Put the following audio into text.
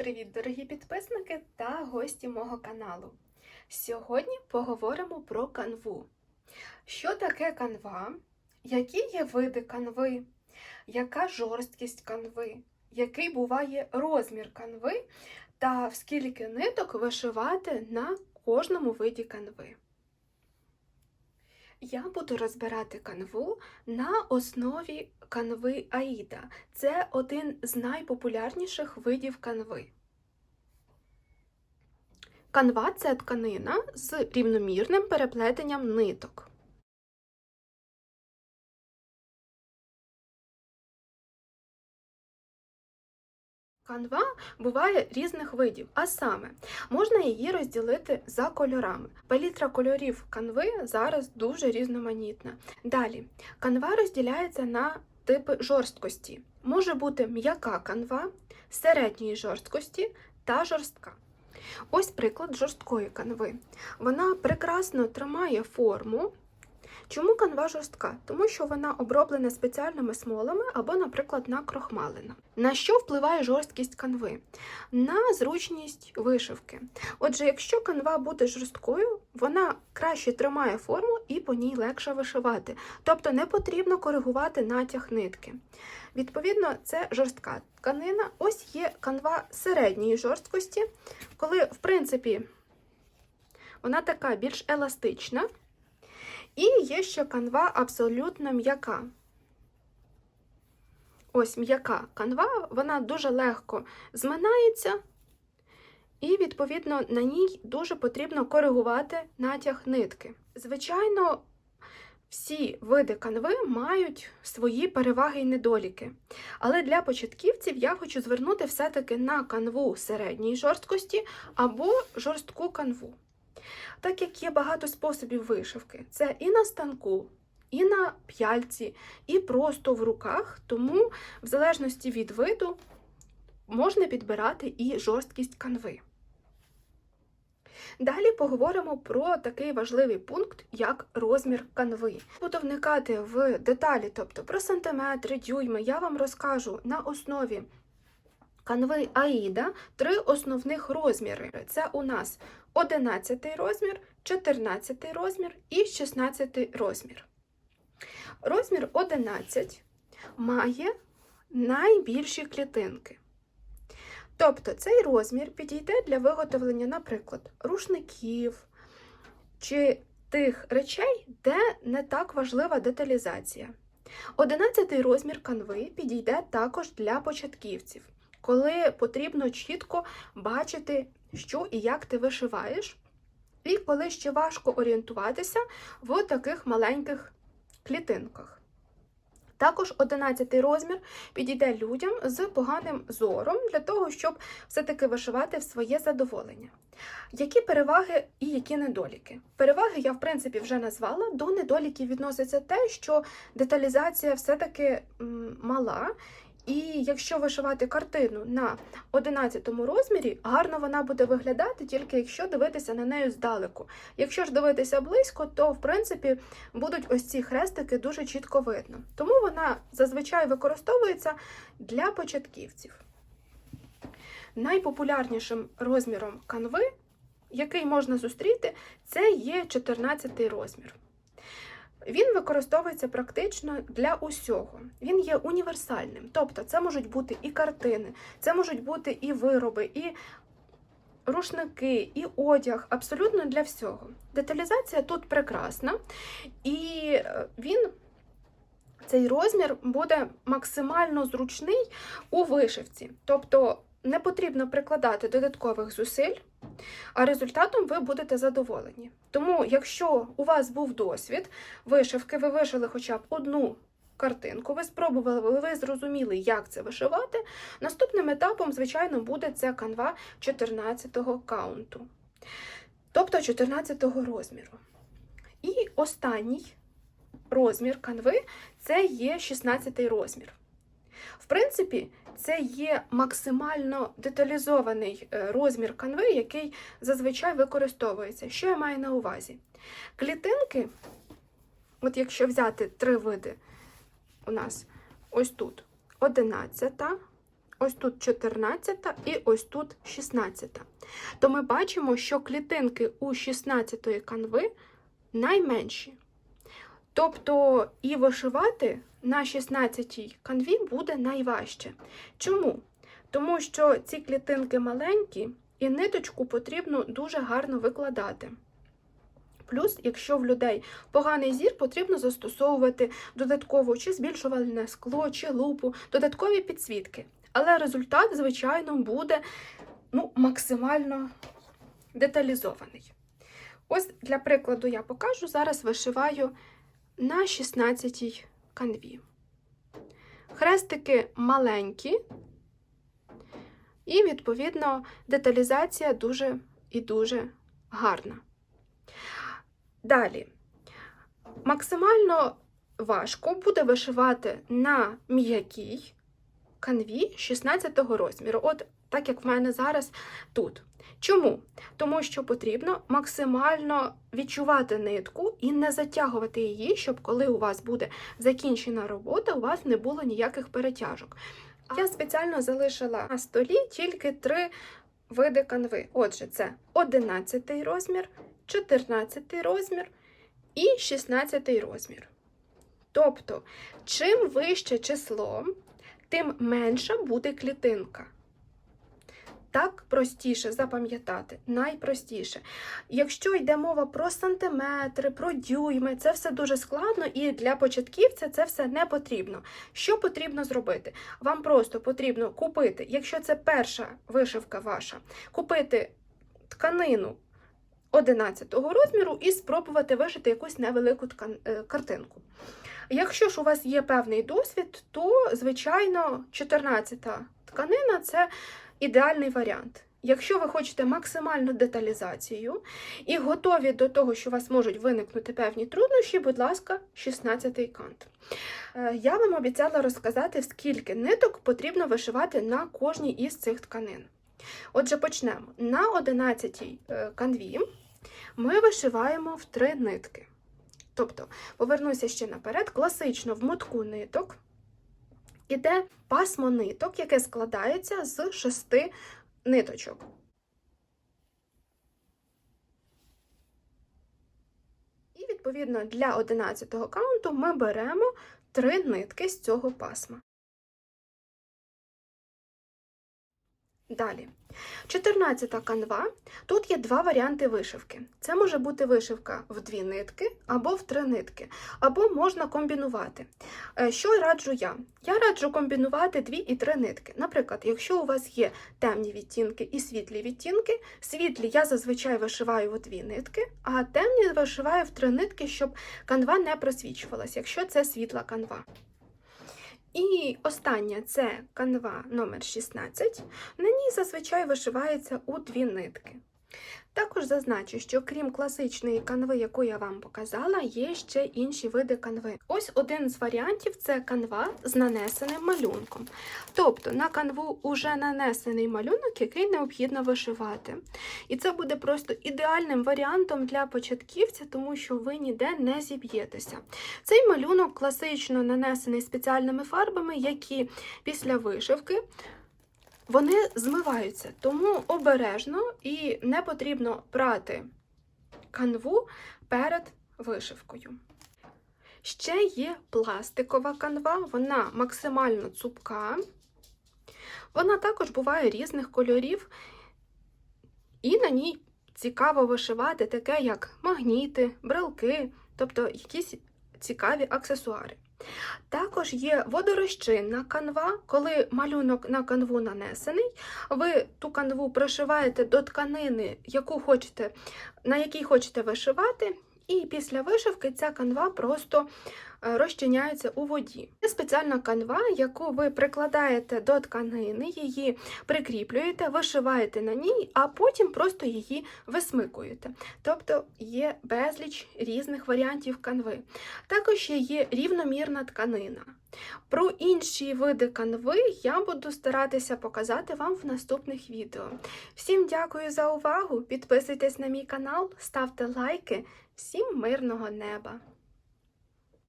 Привіт, дорогі підписники та гості мого каналу. Сьогодні поговоримо про канву. Що таке канва? Які є види канви? Яка жорсткість канви? Який буває розмір канви? Та в скільки ниток вишивати на кожному виді канви? Я буду розбирати канву на основі канви Аїда. Це один з найпопулярніших видів канви. Канва це тканина з рівномірним переплетенням ниток. Канва буває різних видів, а саме можна її розділити за кольорами. Палітра кольорів канви зараз дуже різноманітна. Далі, канва розділяється на типи жорсткості. Може бути м'яка канва, середньої жорсткості та жорстка. Ось приклад жорсткої канви. Вона прекрасно тримає форму. Чому канва жорстка? Тому що вона оброблена спеціальними смолами або, наприклад, накрохмалена. На що впливає жорсткість канви? На зручність вишивки. Отже, якщо канва буде жорсткою, вона краще тримає форму і по ній легше вишивати. Тобто не потрібно коригувати натяг нитки. Відповідно, це жорстка тканина. Ось є канва середньої жорсткості, коли, в принципі, вона така більш еластична. І є ще канва абсолютно м'яка. Ось м'яка канва, вона дуже легко зминається, і, відповідно, на ній дуже потрібно коригувати натяг нитки. Звичайно, всі види канви мають свої переваги і недоліки. Але для початківців я хочу звернути все-таки на канву середньої жорсткості або жорстку канву. Так як є багато способів вишивки, це і на станку, і на п'яльці, і просто в руках, тому, в залежності від виду, можна підбирати і жорсткість канви. Далі поговоримо про такий важливий пункт, як розмір канви. Буду вникати в деталі, тобто про сантиметри, дюйми, я вам розкажу на основі канви Аїда три основних розміри. Це у нас 11 розмір, 14 розмір і 16 розмір. Розмір 11 має найбільші клітинки. Тобто цей розмір підійде для виготовлення, наприклад, рушників чи тих речей, де не так важлива деталізація. 11 розмір канви підійде також для початківців, коли потрібно чітко бачити, що і як ти вишиваєш, і коли ще важко орієнтуватися в таких маленьких клітинках. Також 11 розмір підійде людям з поганим зором для того, щоб все-таки вишивати в своє задоволення. Які переваги і які недоліки? Переваги я, в принципі, вже назвала. До недоліків відноситься те, що деталізація все-таки мала. І якщо вишивати картину на 11 розмірі, гарно вона буде виглядати тільки якщо дивитися на неї здалеку. Якщо ж дивитися близько, то в принципі будуть ось ці хрестики дуже чітко видно. Тому вона зазвичай використовується для початківців. Найпопулярнішим розміром канви, який можна зустріти, це є 14 розмір. Він використовується практично для усього. Він є універсальним. Тобто, це можуть бути і картини, це можуть бути і вироби, і рушники, і одяг, абсолютно для всього. Деталізація тут прекрасна, і він. Цей розмір буде максимально зручний у вишивці. Тобто не потрібно прикладати додаткових зусиль, а результатом ви будете задоволені. Тому, якщо у вас був досвід вишивки, ви вишили хоча б одну картинку, ви спробували, ви зрозуміли, як це вишивати. Наступним етапом, звичайно, буде це канва 14-го каунту, тобто 14-го розміру. І останній розмір канви це є 16-й розмір. В принципі, це є максимально деталізований розмір канви, який зазвичай використовується. Що я маю на увазі? Клітинки, от якщо взяти три види, у нас ось тут 11, ось тут 14 і ось тут 16. То ми бачимо, що клітинки у 16 канви найменші. Тобто і вишивати на 16-й канві буде найважче. Чому? Тому що ці клітинки маленькі, і ниточку потрібно дуже гарно викладати. Плюс, якщо в людей поганий зір, потрібно застосовувати додатково чи збільшувальне скло, чи лупу, додаткові підсвітки. Але результат, звичайно, буде ну, максимально деталізований. Ось для прикладу я покажу, зараз вишиваю на 16 канві. Хрестики маленькі, і, відповідно, деталізація дуже і дуже гарна. Далі, максимально важко буде вишивати на м'якій канві 16 розміру. От так як в мене зараз тут. Чому? Тому що потрібно максимально відчувати нитку і не затягувати її, щоб коли у вас буде закінчена робота, у вас не було ніяких перетяжок. Я спеціально залишила на столі тільки три види канви. Отже, це 11 розмір, 14 розмір і 16 розмір. Тобто, чим вище число, тим менша буде клітинка. Так простіше запам'ятати, найпростіше. Якщо йде мова про сантиметри, про дюйми, це все дуже складно, і для початківця це все не потрібно. Що потрібно зробити? Вам просто потрібно купити, якщо це перша вишивка ваша, купити тканину 11 розміру і спробувати вишити якусь невелику ткан... е, картинку. Якщо ж у вас є певний досвід, то, звичайно, 14 тканина це ідеальний варіант. Якщо ви хочете максимальну деталізацію і готові до того, що у вас можуть виникнути певні труднощі, будь ласка, 16-й кант. Е, Я вам обіцяла розказати, скільки ниток потрібно вишивати на кожній із цих тканин. Отже, почнемо. На 11-й е, канві ми вишиваємо в три нитки. Тобто, повернуся ще наперед, класично в мотку ниток іде пасмо ниток, яке складається з шести ниточок. І, відповідно, для 11-го каунту ми беремо три нитки з цього пасма. Далі. 14 канва. Тут є два варіанти вишивки. Це може бути вишивка в дві нитки або в три нитки, або можна комбінувати. Е, Що раджу я? Я раджу комбінувати дві і три нитки. Наприклад, якщо у вас є темні відтінки і світлі відтінки, світлі я зазвичай вишиваю в дві нитки, а темні вишиваю в три нитки, щоб канва не просвічувалась, якщо це світла канва. І остання це канва номер 16. На ній зазвичай вишивається у дві нитки. Також зазначу, що крім класичної канви, яку я вам показала, є ще інші види канви. Ось один з варіантів це канва з нанесеним малюнком. Тобто на канву уже нанесений малюнок, який необхідно вишивати. І це буде просто ідеальним варіантом для початківця, тому що ви ніде не зіб'єтеся. Цей малюнок класично нанесений спеціальними фарбами, які після вишивки вони змиваються, тому обережно і не потрібно прати канву перед вишивкою. Ще є пластикова канва, вона максимально цупка. Вона також буває різних кольорів, і на ній цікаво вишивати таке, як магніти, брелки, тобто якісь цікаві аксесуари. Також є водорозчинна канва, коли малюнок на канву нанесений, ви ту канву прошиваєте до тканини, яку хочете, на якій хочете вишивати, і після вишивки ця канва просто е, розчиняється у воді. Це спеціальна канва, яку ви прикладаєте до тканини, її прикріплюєте, вишиваєте на ній, а потім просто її висмикуєте. Тобто є безліч різних варіантів канви. Також ще є рівномірна тканина. Про інші види канви я буду старатися показати вам в наступних відео. Всім дякую за увагу! Підписуйтесь на мій канал, ставте лайки. Всім мирного неба!